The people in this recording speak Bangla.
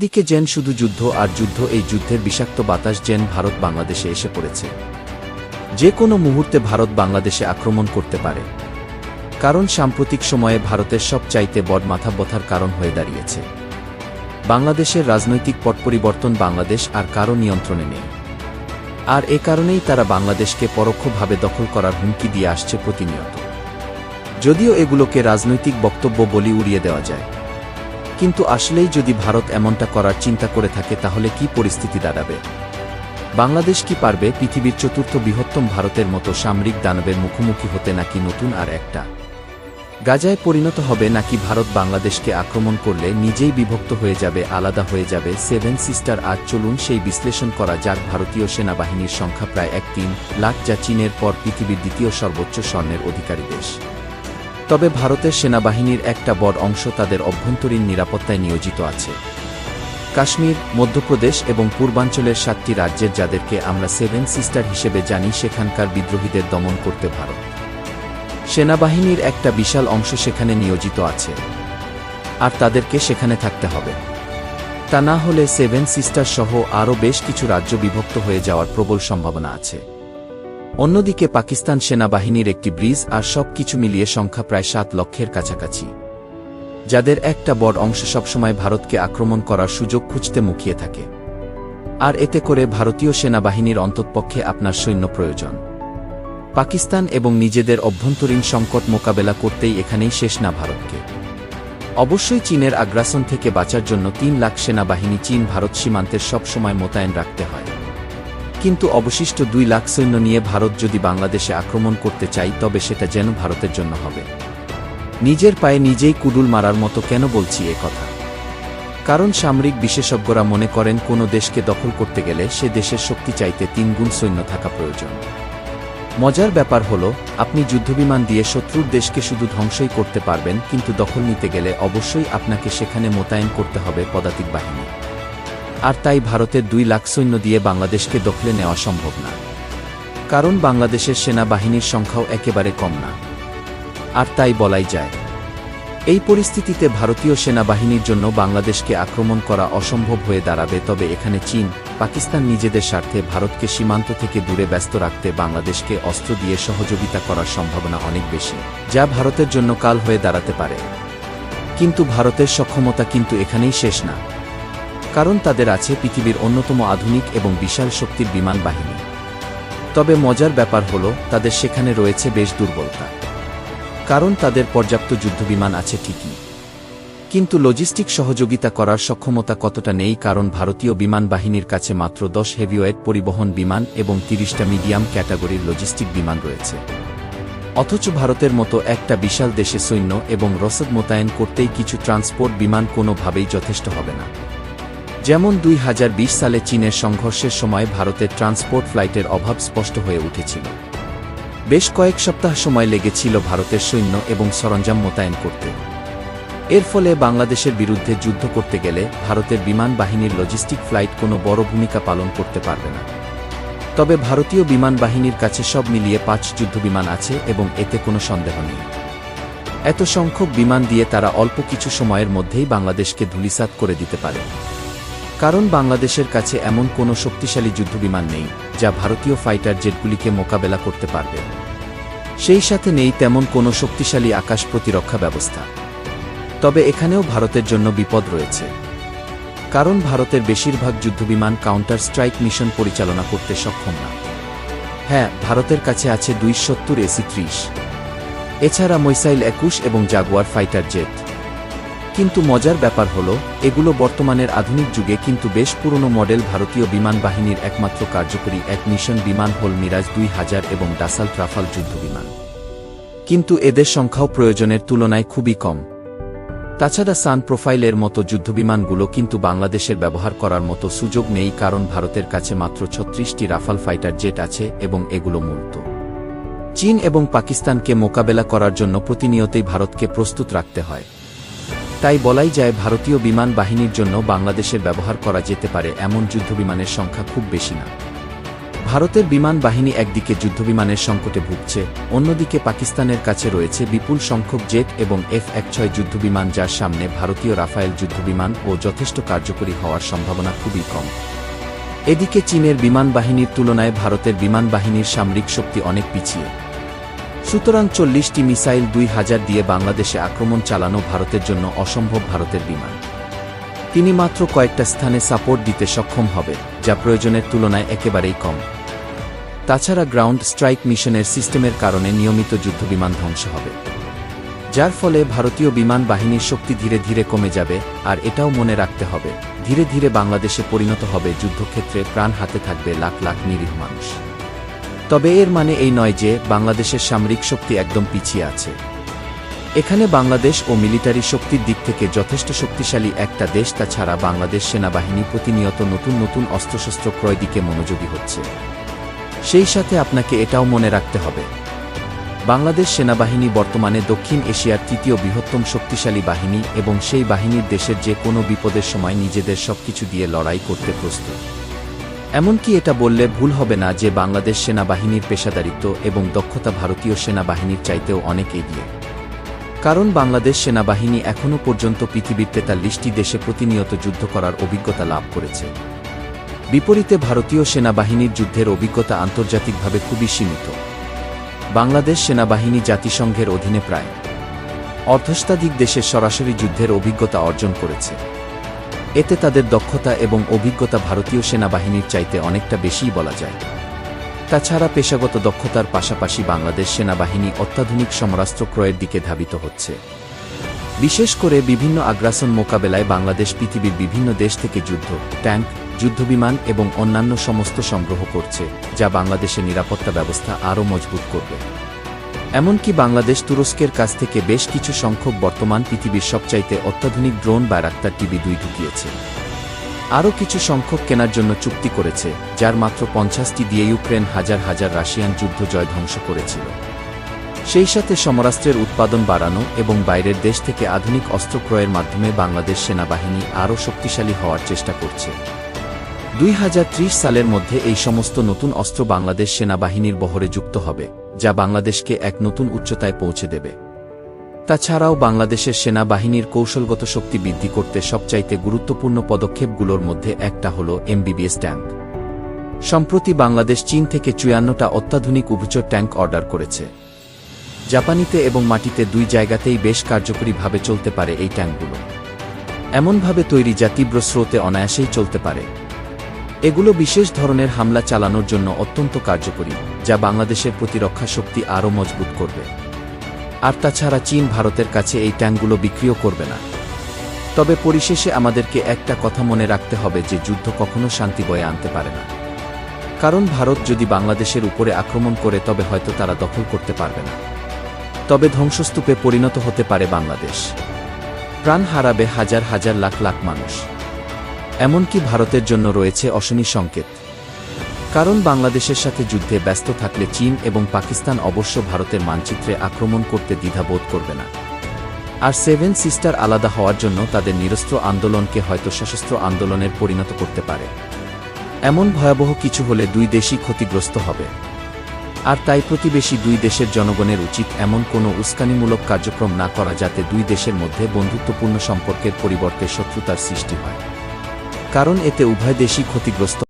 একদিকে যেন শুধু যুদ্ধ আর যুদ্ধ, এই যুদ্ধের বিষাক্ত বাতাস যেন ভারত বাংলাদেশে এসে পড়েছে। যে কোনো মুহূর্তে ভারত বাংলাদেশে আক্রমণ করতে পারে। কারণ সাম্প্রতিক সময়ে ভারতের সব চাইতে বড় মাথা ব্যথার কারণ হয়ে দাঁড়িয়েছে। বাংলাদেশের রাজনৈতিক পট পরিবর্তন বাংলাদেশ আর কারও নিয়ন্ত্রণে নেই। আর এ কারণেই তারা বাংলাদেশকে পরোক্ষভাবে দখল করার হুমকি দিয়ে আসছে প্রতিনিয়ত। যদিও এগুলোকে রাজনৈতিক বক্তব্য বলি উড়িয়ে দেওয়া যায়। কিন্তু আসলেই যদি ভারত এমনটা করার চিন্তা করে থাকে তাহলে কি পরিস্থিতি দাঁড়াবে? বাংলাদেশ কি পারবে পৃথিবীর চতুর্থ বৃহত্তম ভারতের মতো সামরিক দানবের মুখোমুখি হতে নাকি নতুন আর একটা? গাজায় পরিণত হবে নাকি ভারত বাংলাদেশকে আক্রমণ করলে নিজেই বিভক্ত হয়ে যাবে, আলাদা হয়ে যাবে? সেভেন সিস্টার, আজ চলুন সেই বিশ্লেষণ করা যাক। ভারতীয় সেনাবাহিনীর সংখ্যা প্রায় এক তিন লাখ, যা চীনের পর পৃথিবীর দ্বিতীয় সর্বোচ্চ স্বর্ণের অধিকারী দেশ। তবে ভারতের সেনাবাহিনীর একটা বড় অংশ তাদের অভ্যন্তরীণ নিরাপত্তায় নিয়োজিত আছে। কাশ্মীর, মধ্যপ্রদেশ এবং পূর্বাঞ্চলের সাতটি রাজ্যের যাদেরকে আমরা সেভেন সিস্টার হিসেবে জানি, সেখানকার বিদ্রোহীদের দমন করতে ভারত। সেনাবাহিনীর একটা বিশাল অংশ সেখানে নিয়োজিত আছে। আর তাদেরকে সেখানে থাকতে হবে। তা না হলে সেভেন সিস্টার সহ আরও বেশ কিছু রাজ্য বিভক্ত হয়ে যাওয়ার প্রবল সম্ভাবনা আছে। অন্যদিকে পাকিস্তান সেনাবাহিনীর একটি ব্রিজ আর সব কিছু মিলিয়ে সংখ্যা প্রায় সাত লক্ষের কাছাকাছি। যাদের একটা বড় অংশ সবসময় ভারতকে আক্রমণ করার সুযোগ খুঁজতে মুখিয়ে থাকে। আর এতে করে ভারতীয় সেনাবাহিনীর অন্ততপক্ষে আপনার সৈন্য প্রয়োজন। পাকিস্তান এবং নিজেদের অভ্যন্তরীণ সংকট মোকাবেলা করতেই এখানেই শেষ না ভারতকে। অবশ্যই চীনের আগ্রাসন থেকে বাঁচার জন্য তিন লাখ সেনাবাহিনী চীন ভারত সীমান্তের সব সময় মোতায়েন রাখতে হয়। কিন্তু অবশিষ্ট দুই লাখ সৈন্য নিয়ে ভারত যদি বাংলাদেশে আক্রমণ করতে চাই তবে সেটা যেন ভারতের জন্য হবে। নিজের পায়ে নিজেই কুডুল মারার মতো কেন বলছি এ কথা? কারণ সামরিক বিশেষজ্ঞরা মনে করেন, কোনো দেশকে দখল করতে গেলে সে দেশের শক্তি চাইতে তিনগুণ সৈন্য থাকা প্রয়োজন। মজার ব্যাপার হল, আপনি যুদ্ধবিমান দিয়ে শত্রুর দেশকে শুধু ধ্বংসই করতে পারবেন, কিন্তু দখল নিতে গেলে অবশ্যই আপনাকে সেখানে মোতায়েন করতে হবে পদাতিক বাহিনী। আর তাই ভারতের দুই লাখ সৈন্য দিয়ে বাংলাদেশকে দখলে নেওয়া সম্ভব না। কারণ বাংলাদেশের সেনাবাহিনীর সংখ্যাও একেবারে কম না। আর তাই বলাই যায়, এই পরিস্থিতিতে ভারতীয় সেনাবাহিনীর জন্য বাংলাদেশকে আক্রমণ করা অসম্ভব হয়ে দাঁড়াবে, তবে এখানে চীন, পাকিস্তান নিজেদের স্বার্থে ভারতকে সীমান্ত থেকে দূরে ব্যস্ত রাখতে বাংলাদেশকে অস্ত্র দিয়ে সহযোগিতা করার সম্ভাবনা অনেক বেশি, যা ভারতের জন্য কাল হয়ে দাঁড়াতে পারে। কিন্তু ভারতের সক্ষমতা কিন্তু এখানেই শেষ না। কারণ তাদের আছে পৃথিবীর অন্যতম আধুনিক এবং বিশাল শক্তির বিমান বাহিনী। তবে মজার ব্যাপার হল, তাদের সেখানে রয়েছে বেশ দুর্বলতা। কারণ তাদের পর্যাপ্ত যুদ্ধবিমান আছে ঠিকই। কিন্তু লজিস্টিক সহযোগিতা করার সক্ষমতা কতটা নেই কারণ ভারতীয় বিমান বাহিনীর কাছে মাত্র দশ হেভিওয়েট পরিবহন বিমান এবং তিরিশটা মিডিয়াম ক্যাটাগরির লজিস্টিক বিমান রয়েছে। অথচ ভারতের মতো একটা বিশাল দেশে সৈন্য এবং রসদ মোতায়েন করতেই কিছু ট্রান্সপোর্ট বিমান কোনোভাবেই যথেষ্ট হবে না। যেমন দুই হাজার বিশ সালে চীনের সংঘর্ষের সময় ভারতের ট্রান্সপোর্ট ফ্লাইটের অভাব স্পষ্ট হয়ে উঠেছিল। বেশ কয়েক সপ্তাহ সময় লেগেছিল ভারতের সৈন্য এবং সরঞ্জাম মোতায়েন করতে। এর ফলে বাংলাদেশের বিরুদ্ধে যুদ্ধ করতে গেলে ভারতের বিমান বাহিনীর লজিস্টিক ফ্লাইট কোনো বড় ভূমিকা পালন করতে পারবে না। তবে ভারতীয় বিমান বাহিনীর কাছে সব মিলিয়ে পাঁচ যুদ্ধবিমান আছে এবং এতে কোনো সন্দেহ নেই। এত সংখ্যক বিমান দিয়ে তারা অল্প কিছু সময়ের মধ্যেই বাংলাদেশকে ধুলিসাৎ করে দিতে পারে। কারণ বাংলাদেশের কাছে এমন কোনো শক্তিশালী যুদ্ধবিমান নেই, যা ভারতীয় ফাইটার জেটগুলিকে মোকাবেলা করতে পারবে। সেই সাথে নেই তেমন কোনো শক্তিশালী আকাশ প্রতিরক্ষা ব্যবস্থা। তবে এখানেও ভারতের জন্য বিপদ রয়েছে। কারণ ভারতের বেশিরভাগ যুদ্ধবিমান কাউন্টার স্ট্রাইক মিশন পরিচালনা করতে সক্ষম না। হ্যাঁ ভারতের কাছে আছে দুই সত্তর এসি ত্রিশ। এছাড়া মৈসাইল একুশ এবং জাগুয়ার ফাইটার জেট। কিন্তু মজার ব্যাপার হল, এগুলো বর্তমানের আধুনিক যুগে কিন্তু বেশ পুরনো মডেল ভারতীয় বিমান বাহিনীর একমাত্র কার্যকরী এক মিশন বিমান হল মিরাজ দুই হাজার এবং ডাসাল ট্রাফাল যুদ্ধবিমান কিন্তু এদের সংখ্যাও প্রয়োজনের তুলনায় খুবই কম। তাছাড়া সান প্রোফাইলের মতো যুদ্ধবিমানগুলো কিন্তু বাংলাদেশের ব্যবহার করার মতো সুযোগ নেই কারণ ভারতের কাছে মাত্র ছত্রিশটি রাফাল ফাইটার জেট আছে এবং এগুলো মূলত চীন এবং পাকিস্তানকে মোকাবেলা করার জন্য প্রতিনিয়তই ভারতকে প্রস্তুত রাখতে হয়। তাই বলাই যায় ভারতীয় বিমান বাহিনীর জন্য বাংলাদেশের ব্যবহার করা যেতে পারে এমন যুদ্ধবিমানের সংখ্যা খুব বেশি না। ভারতের বিমান বাহিনী একদিকে যুদ্ধবিমানের সংকটে ভুগছে, অন্যদিকে পাকিস্তানের কাছে রয়েছে বিপুল সংখ্যক জেট এবং এফ এক ছয় যুদ্ধবিমান যার সামনে ভারতীয় রাফায়েল যুদ্ধবিমান ও যথেষ্ট কার্যকরী হওয়ার সম্ভাবনা খুবই কম। এদিকে চীনের বিমান বাহিনীর তুলনায় ভারতের বিমান বাহিনীর সামরিক শক্তি অনেক পিছিয়ে। সুতরাং চল্লিশটি মিসাইল দুই হাজার দিয়ে বাংলাদেশে আক্রমণ চালানো ভারতের জন্য অসম্ভব ভারতের বিমান। তিনি মাত্র কয়েকটা স্থানে সাপোর্ট দিতে সক্ষম হবে, যা প্রয়োজনের তুলনায় একেবারেই কম। তাছাড়া গ্রাউন্ড স্ট্রাইক মিশনের সিস্টেমের কারণে নিয়মিত যুদ্ধবিমান ধ্বংস হবে। যার ফলে ভারতীয় বিমান বাহিনীর শক্তি ধীরে ধীরে কমে যাবে, আর এটাও মনে রাখতে হবে, ধীরে ধীরে বাংলাদেশে পরিণত হবে যুদ্ধক্ষেত্রে প্রাণ হাতে থাকবে লাখ লাখ নিরীহ মানুষ। তবে এর মানে এই নয় যে বাংলাদেশের সামরিক শক্তি একদম পিছিয়ে আছে। এখানে বাংলাদেশ ও মিলিটারি শক্তির দিক থেকে যথেষ্ট শক্তিশালী একটা দেশ, তাছাড়া বাংলাদেশ সেনাবাহিনী প্রতিনিয়ত নতুন নতুন অস্ত্রশস্ত্র ক্রয় দিকে মনোযোগী হচ্ছে। সেই সাথে আপনাকে এটাও মনে রাখতে হবে। বাংলাদেশ সেনাবাহিনী বর্তমানে দক্ষিণ এশিয়ার তৃতীয় বৃহত্তম শক্তিশালী বাহিনী এবং সেই বাহিনীর দেশের যে কোনো বিপদের সময় নিজেদের সবকিছু দিয়ে লড়াই করতে প্রস্তুত। এমনকি এটা বললে ভুল হবে না যে বাংলাদেশ সেনাবাহিনীর পেশাদারিত্ব এবং দক্ষতা ভারতীয় সেনাবাহিনীর চাইতেও অনেক এগিয়ে। কারণ বাংলাদেশ সেনাবাহিনী এখনও পর্যন্ত পৃথিবীর তেতাল্লিশটি দেশে প্রতিনিয়ত যুদ্ধ করার অভিজ্ঞতা লাভ করেছে। বিপরীতে ভারতীয় সেনাবাহিনীর যুদ্ধের অভিজ্ঞতা আন্তর্জাতিকভাবে খুবই সীমিত। বাংলাদেশ সেনাবাহিনী জাতিসংঘের অধীনে প্রায় অর্ধষ্টাধিক দেশের সরাসরি যুদ্ধের অভিজ্ঞতা অর্জন করেছে। এতে তাদের দক্ষতা এবং অভিজ্ঞতা ভারতীয় সেনাবাহিনীর চাইতে অনেকটা বেশিই বলা যায়। তাছাড়া পেশাগত দক্ষতার পাশাপাশি বাংলাদেশ সেনাবাহিনী অত্যাধুনিক সমরাস্ত্র ক্রয়ের দিকে ধাবিত হচ্ছে। বিশেষ করে বিভিন্ন আগ্রাসন মোকাবেলায় বাংলাদেশ পৃথিবীর বিভিন্ন দেশ থেকে যুদ্ধ, ট্যাঙ্ক, যুদ্ধবিমান এবং অন্যান্য সমস্ত সংগ্রহ করছে, যা বাংলাদেশের নিরাপত্তা ব্যবস্থা আরও মজবুত করবে। এমনকি বাংলাদেশ তুরস্কের কাছ থেকে বেশ কিছু সংখ্যক বর্তমান পৃথিবীর সবচাইতে অত্যাধুনিক ড্রোন বায়রাক্তার টিভি দুই ঢুকিয়েছে। আরও কিছু সংখ্যক কেনার জন্য চুক্তি করেছে, যার মাত্র পঞ্চাশটি দিয়ে ইউক্রেন হাজার হাজার রাশিয়ান যুদ্ধ জয় ধ্বংস করেছিল। সেই সাথে সমরাস্ত্রের উৎপাদন বাড়ানো এবং বাইরের দেশ থেকে আধুনিক অস্ত্র ক্রয়ের মাধ্যমে বাংলাদেশ সেনাবাহিনী আরও শক্তিশালী হওয়ার চেষ্টা করছে। দুই হাজার ত্রিশ সালের মধ্যে এই সমস্ত নতুন অস্ত্র বাংলাদেশ সেনাবাহিনীর বহরে যুক্ত হবে। যা বাংলাদেশকে এক নতুন উচ্চতায় পৌঁছে দেবে। তাছাড়াও বাংলাদেশের সেনাবাহিনীর কৌশলগত শক্তি বৃদ্ধি করতে সবচাইতে গুরুত্বপূর্ণ পদক্ষেপগুলোর মধ্যে একটা হল এমবিবিএস ট্যাঙ্ক। সম্প্রতি বাংলাদেশ চীন থেকে চুয়ান্নটা অত্যাধুনিক উভচর ট্যাঙ্ক অর্ডার করেছে। জাপানিতে এবং মাটিতে দুই জায়গাতেই বেশ কার্যকরীভাবে চলতে পারে এই ট্যাঙ্কগুলো। এমনভাবে তৈরি যা তীব্র স্রোতে অনায়াসেই চলতে পারে। এগুলো বিশেষ ধরনের হামলা চালানোর জন্য অত্যন্ত কার্যকরী, যা বাংলাদেশের প্রতিরক্ষা শক্তি আরও মজবুত করবে। আর তাছাড়া চীন ভারতের কাছে এই ট্যাঙ্কগুলো বিক্রিও করবে না। তবে পরিশেষে আমাদেরকে একটা কথা মনে রাখতে হবে যে যুদ্ধ কখনো শান্তি বয়ে আনতে পারে না। কারণ ভারত যদি বাংলাদেশের উপরে আক্রমণ করে তবে হয়তো তারা দখল করতে পারবে না। তবে ধ্বংসস্তূপে পরিণত হতে পারে বাংলাদেশ। প্রাণ হারাবে হাজার হাজার লাখ লাখ মানুষ। এমনকি ভারতের জন্য রয়েছে অশনি সংকেত। কারণ বাংলাদেশের সাথে যুদ্ধে ব্যস্ত থাকলে চীন এবং পাকিস্তান অবশ্য ভারতের মানচিত্রে আক্রমণ করতে দ্বিধাবোধ করবে না। আর সেভেন সিস্টার আলাদা হওয়ার জন্য তাদের নিরস্ত্র আন্দোলনকে হয়তো সশস্ত্র আন্দোলনের পরিণত করতে পারে। এমন ভয়াবহ কিছু হলে দুই দেশই ক্ষতিগ্রস্ত হবে। আর তাই প্রতিবেশী দুই দেশের জনগণের উচিত এমন কোনো উস্কানিমূলক কার্যক্রম না করা যাতে দুই দেশের মধ্যে বন্ধুত্বপূর্ণ সম্পর্কের পরিবর্তে শত্রুতার সৃষ্টি হয়। কারণ এতে উভয় দেশই ক্ষতিগ্রস্ত।